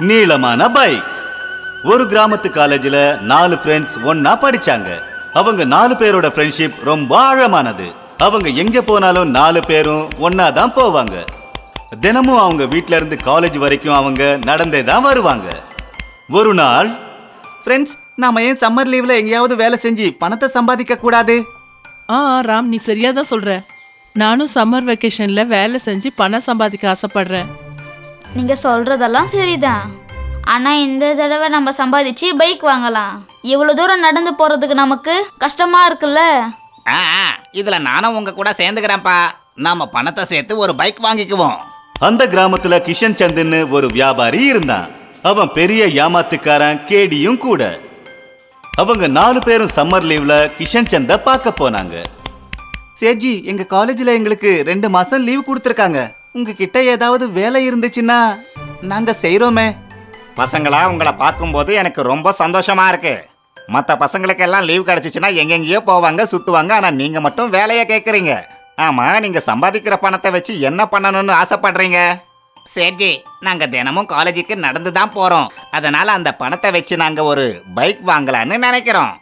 நீளமான பைக் ஒரு கிராமத்து காலேஜில் நாலு ஃப்ரெண்ட்ஸ் ஒன்னா படிச்சாங்க. அவங்க நாலு பேரோட ஃப்ரெண்ட்ஷிப் ரொம்ப ஆழமானது. அவங்க எங்க போனாலும் நாலு பேரும் ஒன்னா தான் போவாங்க. தினமும் அவங்க வீட்ல இருந்து காலேஜ் வரைக்கும் அவங்க நடந்தே தான் வருவாங்க. ஒரு நாள் ஃப்ரெண்ட்ஸ் நாம ஏன் சம்மர் லீவ்ல எங்கேயாவது வேலை செஞ்சு பணத்தை சம்பாதிக்க கூடாது? ஆ ஆ, ராம் நீ சரியா தான் சொல்ற. நானும் சம்மர் வெக்கேஷன்ல வேலை செஞ்சு பணம் சம்பாதிக்க ஆசைப்படுறேன். நீங்க சொல்றதெல்லாம் சரிதான். ஆனா இந்த தடவை நம்ம சம்பாதிச்சு பைக் வாங்கலாம். இவ்வளவு தூரம் நடந்து போறதுக்கு நமக்கு கஷ்டமா இருக்குல்ல? ஆ ஆ, இதுல நானும் உங்க கூட சேர்ந்துக்கிறேன்ப்பா. நாம பணத்தை சேர்த்து ஒரு பைக் வாங்கிக்குவோம். அந்த கிராமத்துல கிஷன் சந்துன்னு ஒரு வியாபாரி இருந்தான். அவன் பெரிய ஏமாத்துக்காரன் கேடியும் கூட. அவங்க நாலு பேரும் சம்மர் லீவ்ல கிஷன் சந்த பார்க்க போனாங்க. சேட்ஜி எங்க காலேஜ்ல எங்களுக்கு ரெண்டு மாசம் லீவ் கொடுத்துருக்காங்க. உங்ககிட்ட ஏதாவது வேலை இருந்துச்சுன்னா நாங்க செய்றோமே. பசங்களா உங்களை பார்க்கும்போது எனக்கு ரொம்ப சந்தோஷமா இருக்கு. மற்ற பசங்களுக்கெல்லாம் லீவ் கிடைச்சிச்சுன்னா எங்கெங்கேயோ போவாங்க சுத்துவாங்க ஆனா நீங்க மட்டும் வேலையை கேட்குறீங்க ஆமா நீங்க சம்பாதிக்கிற பணத்தை வச்சு என்ன பண்ணணும்னு ஆசைப்படுறீங்க? சரி நாங்க தினமும் காலேஜுக்கு நடந்து தான் போறோம். அதனால அந்த பணத்தை வச்சு நாங்க ஒரு பைக் வாங்கலாம்னு நினைக்கிறோம்.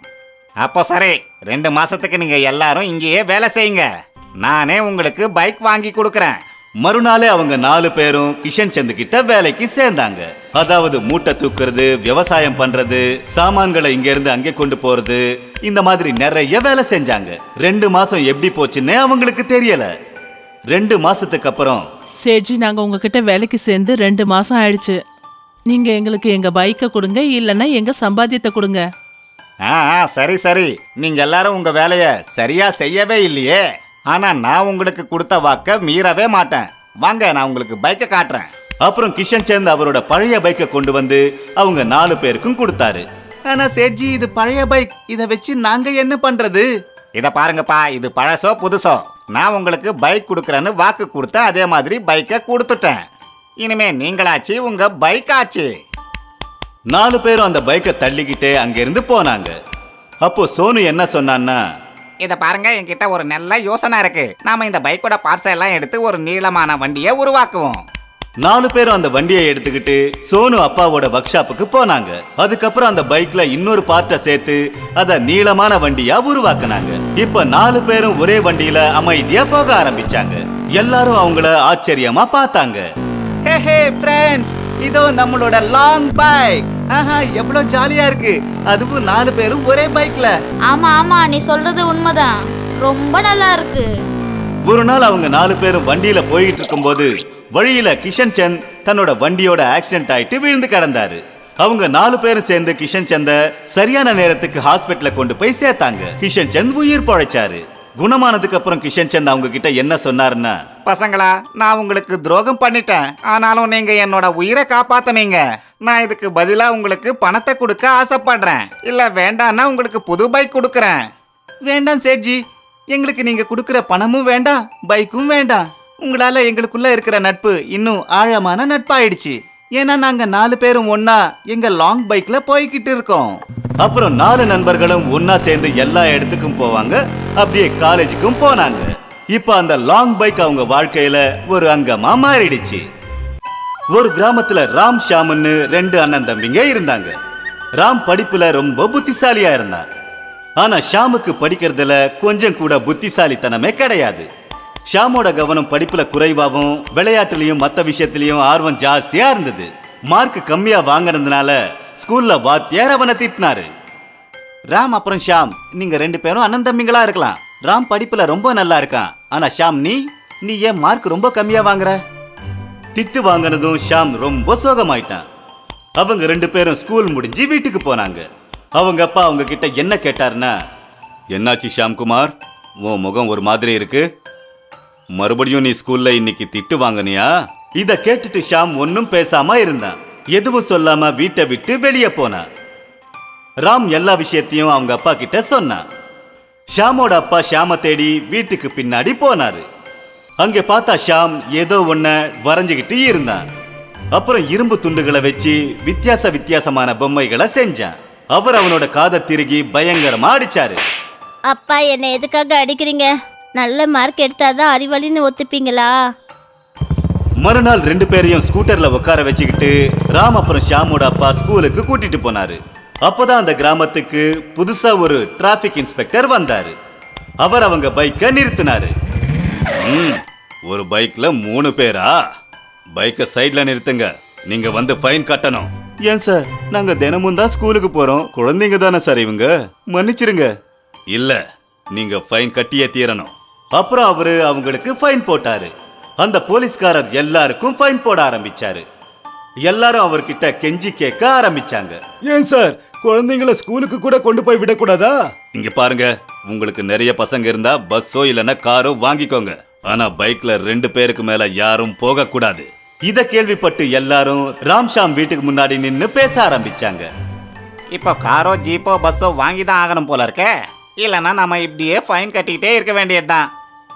அப்போ சரி ரெண்டு மாசத்துக்கு நீங்க எல்லாரும் இங்கேயே வேலை செய்யுங்க. நானே உங்களுக்கு பைக் வாங்கி கொடுக்குறேன். மறுநாளே அவங்க நாலு பேரும் கிஷன் சந்து கிட்ட வேலைக்கு சேர்ந்தாங்க. அதாவது மூட்டை தூக்குறது விவசாயம் பண்றது சாமான்களை இங்க இருந்து அங்கே கொண்டு போறது இந்த மாதிரி நிறைய வேலை செஞ்சாங்க. ரெண்டு மாசம் எப்படி போச்சுன்னு அவங்களுக்கு தெரியல. ரெண்டு மாசத்துக்கு அப்புறம் சேட்ஜி நாங்க உங்ககிட்ட வேலைக்கு சேர்ந்து ரெண்டு மாசம் ஆயிடுச்சு. நீங்க எங்களுக்கு எங்க பைக்கை கொடுங்க இல்லைன்னா எங்க சம்பாத்தியத்தை கொடுங்க. ஆ ஆ, சரி சரி. நீங்க எல்லாரும் உங்க வேலைய சரியா செய்யவே இல்லையே. ஆனா நான் உங்களுக்கு கொடுத்த வாக்க மீறவே மாட்டேன். வாங்க நான் உங்களுக்கு பைக்கை காட்டுறேன். அப்புறம் கிஷன் சந்த் அவரோட பழைய பைக்கை கொண்டு வந்து அவங்க நாலு பேருக்கும் கொடுத்தாரு. ஆனா சேட்ஜி இது பழைய பைக் இத வச்சு நாங்க என்ன பண்றது? இத பாருங்கப்பா இது பழசோ புதுசோ. நான் உங்களுக்கு பைக் கொடுக்குறேன்னு வாக்கு கொடுத்தேன் அதே மாதிரி பைக்கை கொடுத்துட்டேன். இனிமே நீங்களாச்சு உங்க பைக் ஆச்சு. நாலு பேரும் அந்த பைக்கை தள்ளிக்கிட்டே அங்கிருந்து போனாங்க. அப்போ சோனு என்ன சொன்னான்னா இத பாருங்க என்கிட்ட ஒரு நல்ல யோசனை இருக்கு. நாம இந்த பைக்கோட பார்ட்ஸ் எல்லாம் எடுத்து ஒரு நீளமான வண்டியை உருவாக்குவோம். நாலு பேரும் அந்த வண்டியை எடுத்துக்கிட்டு சோனு அப்பாவோட ஒர்க் ஷாப்புக்கு போனாங்க. அதுக்கப்புறம் அந்த பைக்ல இன்னொரு பார்ட்டை சேர்த்து அத நீளமான வண்டியா உருவாக்குனாங்க. இப்ப நாலு பேரும் ஒரே வண்டியில அமைதியா போக ஆரம்பிச்சாங்க. எல்லாரும் அவங்கள ஆச்சரியமா பார்த்தாங்க. ஹே ஹே ஃப்ரெண்ட்ஸ் இதோ நம்மளோட லாங் பைக் ஆஹா எவ்வளவு ஜாலியா இருக்கு. அதுவும் நாலு பேரும் ஒரே பைக்ல ஆமா ஆமா நீ சொல்றது உண்மைதான். ரொம்ப நல்லா இருக்கு. ஒரு நாள் அவங்க நாலு பேரும் வண்டியில போயிட்டு இருக்கும்போது வழியில கிஷன் சந்த் தன்னோட வண்டியோட ஆக்சிடென்ட் ஆயிட்டு விழுந்து கிடந்தாரு. அவங்க நாலு பேரும் சேர்ந்து கிஷன் சந்த சரியான நேரத்துக்கு ஹாஸ்பிட்டல்ல கொண்டு போய் சேர்த்தாங்க. கிஷன் சந்த் உயிர் பழைச்சாரு. குணமானதுக்கு அப்புறம் கிஷன் சந்த் அவங்க கிட்ட என்ன சொன்னாருன்னா பசங்களா நான் உங்களுக்கு துரோகம் பண்ணிட்டேன். ஆனாலும் நீங்க என்னோட உயிரை காப்பாத்துனீங்க. நான் இதுக்கு பதிலா உங்களுக்கு பணத்தை கொடுக்க ஆசைப்படுறேன். இல்ல வேண்டாம்னா உங்களுக்கு புது பைக் கொடுக்குறேன். வேண்டாம் சேட்ஜி. எங்களுக்கு நீங்க கொடுக்கிற பணமும் வேண்டாம் பைக்கும் வேண்டாம். உங்களால எங்களுக்குள்ள இருக்கிற நட்பு இன்னும் ஆழமான நட்பாயிடுச்சு. ஏன்னா நாங்க நாலு பேரும் ஒன்னா எங்க லாங் பைக்ல போய்கிட்டு இருக்கோம். அப்புறம் நாலு நண்பர்களும் ஒன்னா சேர்ந்து எல்லா இடத்துக்கும் போவாங்க. அப்படியே காலேஜுக்கும் போனாங்க. இப்ப அந்த லாங் பைக் அவங்க வாழ்க்கையில ஒரு அங்கமா மாறிடுச்சு. ஒரு கிராமத்துல ராம் ஷாமுன்னு ரெண்டு அண்ணன் தம்பிங்க இருந்தாங்க. ராம் படிப்புல ரொம்ப புத்திசாலியா இருந்தான் ஆனா ஷாமுக்கு படிக்கிறதுல கொஞ்சம் கூட புத்திசாலித்தனமே கிடையாது. ஷாமோட கவனம் படிப்புல குறைவாகவும் விளையாட்டுலயும் மற்ற விஷயத்திலயும் ஆர்வம் ஜாஸ்தியா இருந்தது. மார்க் கம்மியா வாங்கினதுனால ஸ்கூல்ல வாத்தியார் அவனை திட்டினாரு. ராம் அப்புறம் ஷாம் நீங்க ரெண்டு பேரும் அண்ணன் தம்பிங்களா இருக்கலாம். ராம் படிப்புல ரொம்ப நல்லா இருக்கான். ஆனா ஷாம் நீ நீ ஏன் மார்க் ரொம்ப கம்மியா வாங்குற? திட்டு வாங்கினதும் ஷாம் ரொம்ப சோகமாயிட்டான். அவங்க ரெண்டு பேரும் ஸ்கூல் முடிஞ்சு வீட்டுக்கு போனாங்க. அவங்க அப்பா அவங்க கிட்ட என்ன கேட்டாருன்னா என்னாச்சு ஷாம் குமார் உன் முகம் ஒரு மாதிரி இருக்கு. மறுபடியும் நீ ஸ்கூல்ல இன்னைக்கு திட்டு வாங்கினியா? இத கேட்டுட்டு ஷாம் ஒன்னும் பேசாம இருந்தான். எதுவும் சொல்லாம வீட்டை விட்டு வெளியே போனான் ராம் எல்லா விஷயத்தையும் அவங்க அப்பா கிட்ட சொன்னான். ஷாமோட அப்பா ஷாம தேடி வீட்டுக்கு பின்னாடி போனாரு. அங்கே பார்த்தா ஷாம் ஏதோ ஒன்ன வரைஞ்சுக்கிட்டு இருந்தான். அப்புறம் இரும்பு துண்டுகளை வச்சு வித்தியாச வித்தியாசமான பொம்மைகளை செஞ்சான். அவர் அவனோட காதை திருகி பயங்கரமா அடிச்சாரு. அப்பா என்னை எதுக்காக அடிக்கிறீங்க? நல்ல மார்க் எடுத்தாதான் அறிவாளின்னு ஒத்துப்பீங்களா? மறுநாள் ரெண்டு பேரையும் ஸ்கூட்டர்ல உட்கார வச்சுக்கிட்டு ராம் அப்புறம் ஷாமோட அப்பா ஸ்கூலுக்கு கூட்டிட்டு போனாரு. அப்போதான் அந்த கிராமத்துக்கு புதுசா ஒரு டிராபிக் இன்ஸ்பெக்டர் வந்தாரு. அவர் அவங்க பைக்கை நிறுத்தினாரு. ம், ஒரு பைக்ல மூணு பேரா? பைக்கை சைட்ல நிறுத்துங்க. நீங்க வந்து ஃபைன் கட்டணும். ஏன் சார் நாங்க தினமும் தான் ஸ்கூலுக்கு போறோம். குழந்தைங்க தானே சார் இவங்க? மன்னிச்சிருங்க. இல்ல நீங்க ஃபைன் கட்டியே தீரணும். அப்புறம் அவரு அவங்களுக்கு ஃபைன் போட்டாரு. அந்த போலீஸ்காரர் எல்லாருக்கும் ஃபைன் போட ஆரம்பிச்சாரு. எல்லாரும் அவர்கிட்ட கெஞ்சி கேட்க ஆரம்பிச்சாங்க. ஏன் சார்? குழந்தைங்கள ஸ்கூலுக்கு கூட கொண்டு போய் விடக்கூடாதா? இங்க பாருங்க உங்களுக்கு நிறைய பசங்க இருந்தா பஸ்ஸோ இல்லைன்னா காரோ வாங்கிக்கோங்க. ஆனா பைக்ல ரெண்டு பேருக்கு மேல யாரும் போக கூடாது இத கேள்விப்பட்டு எல்லாரும் ராம்ஷாம் வீட்டுக்கு முன்னாடி நின்னு பேச ஆரம்பிச்சாங்க. இப்போ காரோ ஜீப்போ பஸ்ஸோ வாங்கி தான் ஆகணும் போல இருக்கே. இல்லைன்னா நம்ம இப்படியே ஃபைன் கட்டிக்கிட்டே இருக்க வேண்டியதுதான்.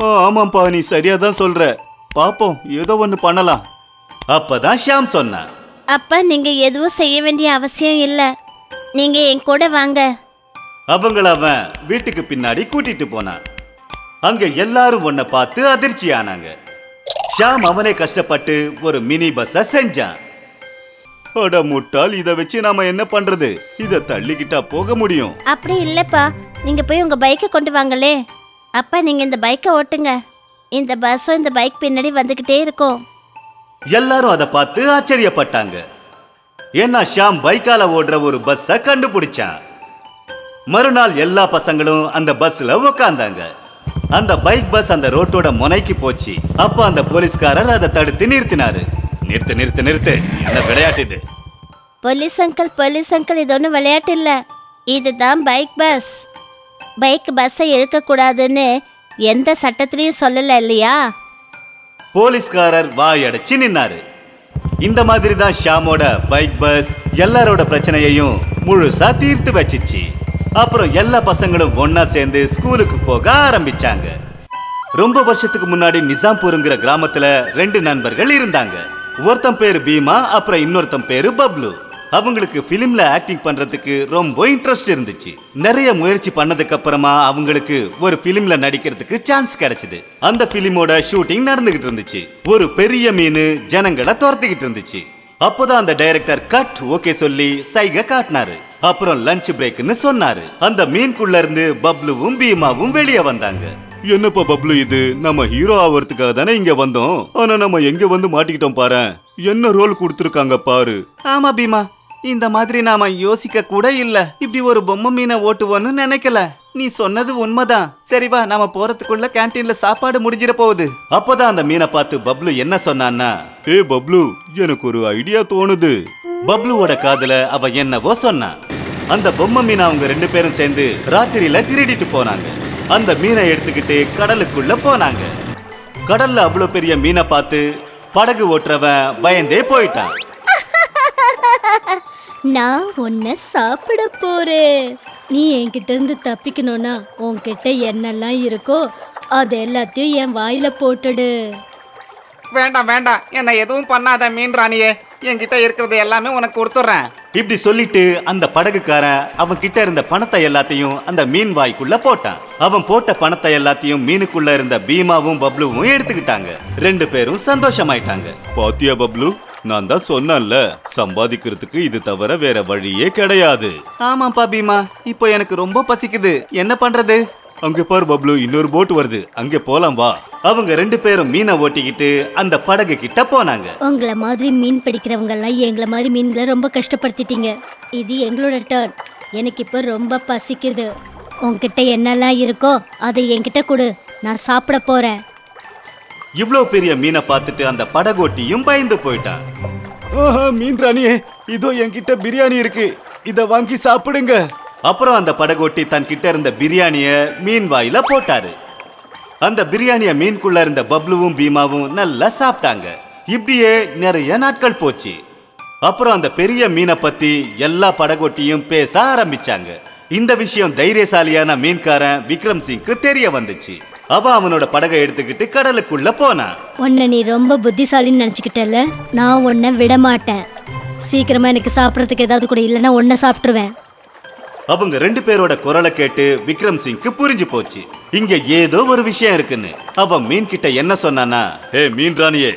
ஓ ஆமாப்பா நீ சரியா தான் சொல்ற. பாப்போம் ஏதோ ஒண்ணு பண்ணலாம். அப்பதான் ஷாம் சொன்னான் அப்பா நீங்க எதுவும் செய்ய வேண்டிய அவசியம் இல்ல. நீங்க என் கூட வாங்க. அவங்கள அவன் வீட்டுக்கு பின்னாடி கூட்டிட்டு போனான். அங்க எல்லாரும் உன்னை பார்த்து அதிர்ச்சி ஆனாங்க. ஷாம் அவனே கஷ்டப்பட்டு ஒரு மினி பஸ்ஸ செஞ்சான். அட முட்டாள் இத வச்சு நாம என்ன பண்றது? இத தள்ளிக்கிட்டா போக முடியும். அப்படி இல்லப்பா. நீங்க போய் உங்க பைக்கை கொண்டு வாங்களே. அப்பா நீங்க இந்த பைக்கை ஓட்டுங்க. இந்த பஸ்ஸும் இந்த பைக் பின்னாடி வந்துகிட்டே இருக்கும். எல்லாரும் அதை பார்த்து ஆச்சரியப்பட்டாங்க. ஏன்னா ஷாம் பைக்கால ஓடுற ஒரு பஸ்ஸ கண்டுபிடிச்சான். மறுநாள் எல்லா பசங்களும் அந்த பஸ்ல உக்காந்தாங்க. அந்த பைக் பஸ் அந்த ரோட்டோட முனைக்கு போச்சு. அப்ப அந்த போலீஸ்காரர் அதை தடுத்து நிறுத்தினாரு. நிறுத்து நிறுத்து நிறுத்து. என்ன விளையாட்டு இது? போலீஸ் அங்கிள் போலீஸ் அங்கிள் இது ஒன்றும் விளையாட்டு இல்லை. இதுதான் பைக் பஸ். பைக் பஸ்ஸை இழுக்கக்கூடாதுன்னு எந்த சட்டத்திலையும் சொல்லலை இல்லையா? போலீஸ்காரர் வாயடைச்சு நின்னாரு. இந்த மாதிரி தான் ஷாமோட பைக் பஸ் எல்லாரோட பிரச்சனையையும் முழுசா தீர்த்து வச்சிச்சு. அப்புறம் எல்லா பசங்களும் ஒன்னா சேர்ந்து ஸ்கூலுக்கு போக ஆரம்பிச்சாங்க. ரொம்ப வருஷத்துக்கு முன்னாடி நிசாம்பூருங்கிற கிராமத்துல ரெண்டு நண்பர்கள் இருந்தாங்க. ஒருத்தன் பேரு பீமா அப்புறம் இன்னொருத்தன் பேரு பப்ளு. அவங்களுக்கு ஃபிலிமில் ஆக்டிங் பண்றதுக்கு ரொம்ப இன்ட்ரெஸ்ட் இருந்துச்சு. நிறைய முயற்சி பண்ணதுக்கு அப்புறமா அவங்களுக்கு ஒரு பிலிம்ல நடிக்கிறதுக்கு சான்ஸ் கிடைச்சது. அந்த ஃபிலிமோட ஷூட்டிங் நடந்துகிட்டு இருந்துச்சு. ஒரு பெரிய மீன் ஜனங்களை துரத்திக்கிட்டு இருந்துச்சு. அப்போதான் அந்த டைரக்டர் கட் ஓகே சொல்லி சைகை காட்டினாரு. அப்புறம் லஞ்ச் பிரேக்னு சொன்னாரு. அந்த மீன்குள்ள இருந்து பப்ளுவும் பீமாவும் வெளியே வந்தாங்க. என்னப்பா பப்ளு இது? நம்ம ஹீரோ ஆவறதுக்காக தானே இங்க வந்தோம். ஆனா நம்ம எங்க வந்து மாட்டிக்கிட்டோம் பாரு என்ன ரோல் கொடுத்துருக்காங்க பாரு. ஆமா பீமா. இந்த மாதிரி நாம யோசிக்க கூட இல்ல. இப்படி ஒரு பொம்மை மீனை ஓட்டுவோன்னு நினைக்கல. நீ சொன்னது உண்மைதான். சரி வா நாம போறதுக்குள்ள கேன்டீன்ல சாப்பாடு முடிஞ்சிட போகுது. அப்பதான் அந்த மீனை பார்த்து பப்ளு என்ன சொன்னான்னா ஏ பப்ளு எனக்கு ஒரு ஐடியா தோணுது. பப்ளுவோட காதுல அவ என்னவோ சொன்னான் அந்த பொம்மை மீனை அவங்க ரெண்டு பேரும் சேர்ந்து ராத்திரியில திருடிட்டு போனாங்க. அந்த மீனை எடுத்துக்கிட்டு கடலுக்குள்ள போனாங்க. கடல்ல அவ்வளவு பெரிய மீனை பார்த்து படகு ஓட்டுறவன் பயந்தே போயிட்டான். நான் உன்னை சாப்பிட போறேன். நீ என்கிட்ட இருந்து தப்பிக்கணும்னா உன்கிட்ட என்னெல்லாம் இருக்கோ அது எல்லாத்தையும் என் வாயில போட்டுடு. வேண்டாம் வேண்டாம். என்னை எதுவும் பண்ணாத மீன் ராணியே என்கிட்ட இருக்கிறது எல்லாமே உனக்கு கொடுத்துட்றேன். இப்படி சொல்லிட்டு அந்த படகுக்காரன் அவன் கிட்ட இருந்த பணத்தை எல்லாத்தையும் அந்த மீன் வாய்க்குள்ள போட்டான். அவன் போட்ட பணத்தை எல்லாத்தையும் மீனுக்குள்ள இருந்த பீமாவும் பப்ளுவும் எடுத்துக்கிட்டாங்க. ரெண்டு பேரும் சந்தோஷமாயிட்டாங்க. பாத்தியா பப்ளு? நான் தான் சொன்னேன்ல சம்பாதிக்கிறதுக்கு இது தவிர வேற வழியே கிடையாது. ஆமாப்பா பீமா இப்போ எனக்கு ரொம்ப பசிக்குது. என்ன பண்றது? அங்க பாரு பப்ளு இன்னொரு போட் வருது. அங்கே போலாம் வா. அவங்க ரெண்டு பேரும் மீனை ஓட்டிக்கிட்டு அந்த படகு கிட்ட போனாங்க. உங்களை மாதிரி மீன் பிடிக்கிறவங்க எல்லாம் எங்களை மாதிரி மீன்களை ரொம்ப கஷ்டப்படுத்திட்டீங்க. இது எங்களோட டர்ன் எனக்கு இப்போ ரொம்ப பசிக்குது. உன்கிட்ட என்னெல்லாம் இருக்கோ அதை என்கிட்ட கொடு. நான் சாப்பிட போறேன். இவ்வளவு பெரிய மீனை பார்த்துட்டு அந்த படகோட்டியும் பயந்து போயிட்டான் ஆஹா மீன் ராணியே இதோ என்கிட்ட பிரியாணி இருக்கு. இத வாங்கி சாப்பிடுங்க. அப்புறம் அந்த படகோட்டி தன் கிட்ட இருந்த பிரியாணிய மீன் வாயில போட்டாரு. அந்த பிரியாணிய மீன்குள்ள இருந்த பப்ளுவும் பீமாவும் நல்லா சாப்பிட்டாங்க. இப்படியே நிறைய நாட்கள் போச்சு. அப்புறம் அந்த பெரிய மீனை பத்தி எல்லா படகோட்டியும் பேச ஆரம்பிச்சாங்க. இந்த விஷயம் தைரியசாலியான மீன்காரன் விக்ரம் சிங்க்கு தெரிய வந்துச்சு. அவன் அவனோட படகை எடுத்துக்கிட்டு கடலுக்குள்ள போனான் உன்னை நீ ரொம்ப புத்திசாலின்னு நினச்சிக்கிட்டல நான் உன்னை விட மாட்டேன் சீக்கிரமா எனக்கு சாப்பிட்றதுக்கு ஏதாவது கூட இல்லைன்னா உன்னை சாப்பிட்ருவேன் அவங்க ரெண்டு பேரோட குரலை கேட்டு விக்ரம் சிங்க்கு புரிஞ்சு போச்சு. இங்க ஏதோ ஒரு விஷயம் இருக்குன்னு. அவன் மீன் கிட்ட என்ன சொன்னானா ஏ மீன் ராணியே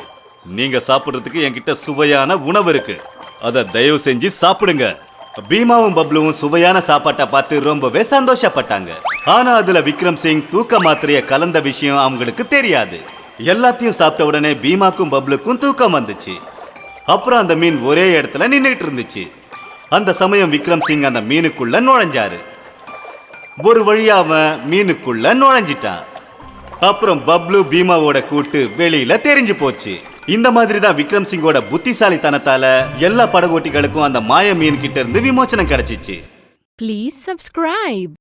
நீங்க சாப்பிடுறதுக்கு என்கிட்ட சுவையான உணவு இருக்கு. அத தயவு செஞ்சு சாப்பிடுங்க. பீமாவும் பப்ளுவும் சுவையான சாப்பாட்டை பார்த்து ரொம்பவே சந்தோஷப்பட்டாங்க. ஆனா அதுல விக்ரம் சிங் தூக்க மாத்திரைய கலந்த விஷயம் அவங்களுக்கு தெரியாது. எல்லாத்தையும் சாப்பிட்ட உடனே பீமாக்கும் பப்ளுக்கும் தூக்கம் வந்துச்சு. அப்புறம் அந்த மீன் ஒரே இடத்துல நின்றுட்டு இருந்துச்சு அந்த சமயம் விக்ரம் சிங் அந்த மீனுக்குள்ள நுழைஞ்சாரு. ஒரு வழியா அவன் மீனுக்குள்ள நுழைஞ்சிட்டான். அப்புறம் பப்ளு பீமாவோட கூட்டு வெளியில தெரிஞ்சு போச்சு. இந்த மாதிரி தான் விக்ரம் சிங்கோட புத்திசாலித்தனத்தால எல்லா படகோட்டிகளுக்கும் அந்த மாய மீன் கிட்ட இருந்து விமோச்சனம் கிடைச்சிச்சு. Please subscribe